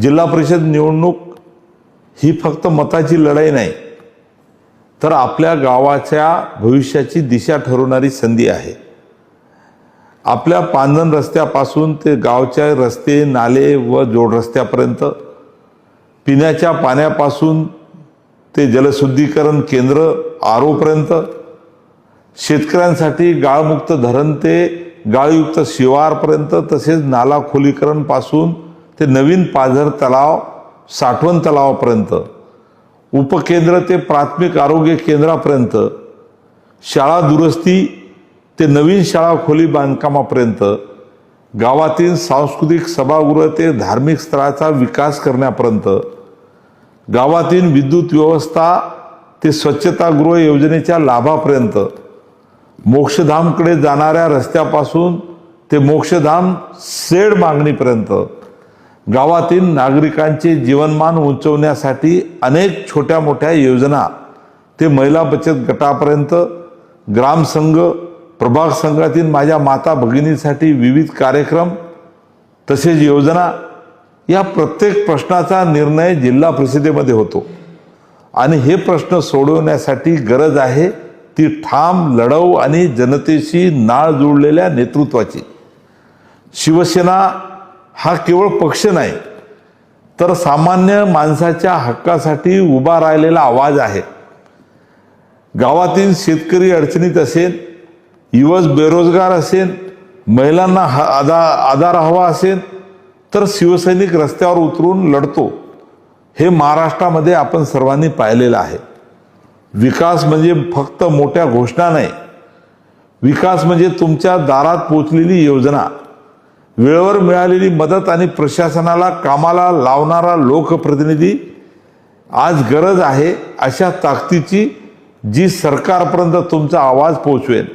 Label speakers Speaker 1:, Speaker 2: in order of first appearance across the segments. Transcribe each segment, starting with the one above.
Speaker 1: जिल्हा परिषद निवडणूक ही फक्त मताची लढाई नाही तर आपल्या गावाच्या भविष्याची दिशा ठरवणारी संधी आहे. आपल्या पांधन रस्त्यापासून ते गावच्या रस्ते नाले व जोड रस्त्यापर्यंत पिण्याच्या पाण्यापासून ते जलशुद्धीकरण केंद्र आरोपर्यंत शेतकऱ्यांसाठी गाळमुक्त धरण ते गाळयुक्त शिवारपर्यंत तसेच नाला खोलीकरणपासून ते नवीन पाझर तलाव साठवण तलावापर्यंत उपकेंद्र ते प्राथमिक आरोग्य केंद्रापर्यंत शाळा दुरुस्ती ते नवीन शाळा खोली बांधकामापर्यंत गावातील सांस्कृतिक सभागृह ते धार्मिक स्थळाचा विकास करण्यापर्यंत गावातील विद्युत व्यवस्था ते स्वच्छतागृह योजनेच्या लाभापर्यंत मोक्षधामकडे जाणाऱ्या रस्त्यापासून ते मोक्षधाम सेड मागणीपर्यंत गावातील नागरिकांचे जीवनमान उंचवण्यासाठी अनेक छोट्या मोठ्या योजना ते महिला बचत गटापर्यंत ग्रामसंघ प्रभाग संघातील माझ्या माता भगिनीसाठी विविध कार्यक्रम तसेच योजना या प्रत्येक प्रश्नाचा निर्णय जिल्हा परिषदेमध्ये होतो. आणि हे प्रश्न सोडवण्यासाठी गरज आहे ती ठाम लढव आणि जनतेशी नाळ जुळलेल्या नेतृत्वाची. शिवसेना हा केवळ पक्ष नाही तर सामान्य माणसाच्या हक्कासाठी उभा राहिलेला आवाज आहे. गावातील शेतकरी अडचणीत असेल युवक बेरोजगार असेल महिलांना हा आधा आधार हवा असेल तर शिवसैनिक रस्त्यावर उतरून लढतो. हे महाराष्ट्रामध्ये आपण सर्वांनी पाहिलेलं आहे. विकास म्हणजे फक्त मोठ्या घोषणा नाही. विकास म्हणजे तुमच्या दारात पोचलेली योजना. वेळेवर मिळालेली मदत आणि प्रशासनाला कामाला लावणारा लोकप्रतिनिधी आज गरज आहे अशा ताकदीची जी सरकारपर्यंत तुमचा आवाज पोचवेल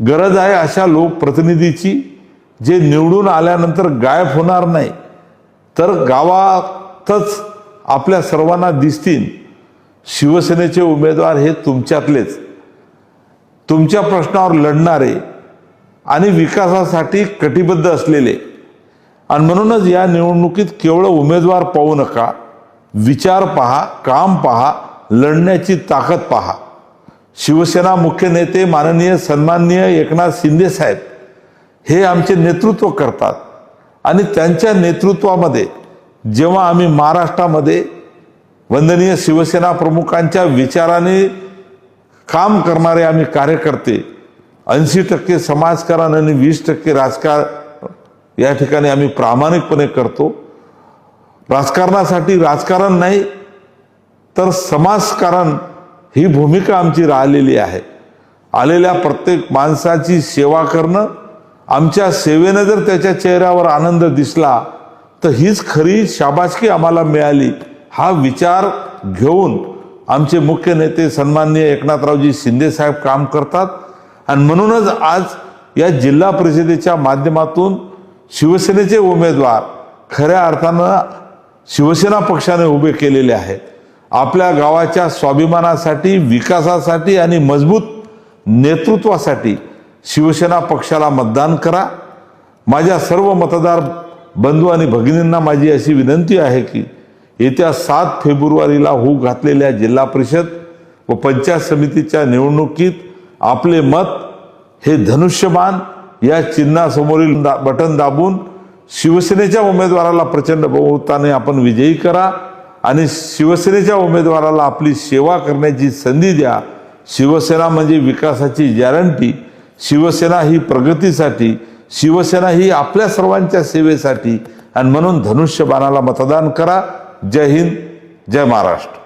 Speaker 1: गरज आहे अशा लोकप्रतिनिधीची जे निवडून आल्यानंतर गायब होणार नाही. तर गावातच आपल्या सर्वांना दिसतील शिवसेनेचे उमेदवार हे तुमच्यातलेच. तुमच्या प्रश्नावर लढणारे आणि विकासासाठी कटिबद्ध असलेले. आणि म्हणूनच या निवडणुकीत केवळ उमेदवार पाहू नका विचार पहा काम पहा लढण्याची ताकद पहा. शिवसेना मुख्य नेते माननीय सन्माननीय एकनाथ शिंदे साहेब हे आमचे नेतृत्व करतात. आणि त्यांच्या नेतृत्वामध्ये जेव्हा आम्ही महाराष्ट्रामध्ये वंदनीय शिवसेना प्रमुखांच्या विचाराने काम करणारे आम्ही कार्यकर्ते ऐंशी टक्के समाजकारण आणि वीस टक्के राजकारण या ठिकाणी आम्ही प्रामाणिकपणे करतो. राजकारणासाठी राजकारण नाही तर समाजकारण ही भूमिका आमची राहिलेली आहे. आलेल्या प्रत्येक माणसाची सेवा करणं आमच्या सेवेनं जर त्याच्या चेहऱ्यावर आनंद दिसला तर हीच खरी शाबासकी आम्हाला मिळाली. हा विचार घेऊन आमचे मुख्य नेते सन्माननीय एकनाथरावजी शिंदे साहेब काम करतात. आणि म्हणूनच आज या जिल्हा परिषदेच्या माध्यमातून शिवसेनेचे उमेदवार खऱ्या अर्थानं शिवसेना पक्षाने उभे केलेले आहेत. आपल्या गावाच्या स्वाभिमानासाठी विकासासाठी आणि मजबूत नेतृत्वासाठी शिवसेना पक्षाला मतदान करा. माझ्या सर्व मतदार बंधू आणि भगिनींना माझी अशी विनंती आहे की येत्या सात फेब्रुवारीला होऊ घातलेल्या जिल्हा परिषद व पंचायत समितीच्या निवडणुकीत आपले मत हे धनुष्यबाण या चिन्हासमोरील दा- बटन दाबून शिवसेनेच्या उमेदवाराला प्रचंड बहुमताने आपण विजयी करा आणि शिवसेनेच्या उमेदवाराला आपली सेवा करण्याची संधी द्या. शिवसेना म्हणजे विकासाची गॅरंटी. शिवसेना ही प्रगतीसाठी शिवसेना ही आपल्या सर्वांच्या सेवेसाठी आणि म्हणून धनुष्यबाणाला मतदान करा. जय हिंद जय महाराष्ट्र.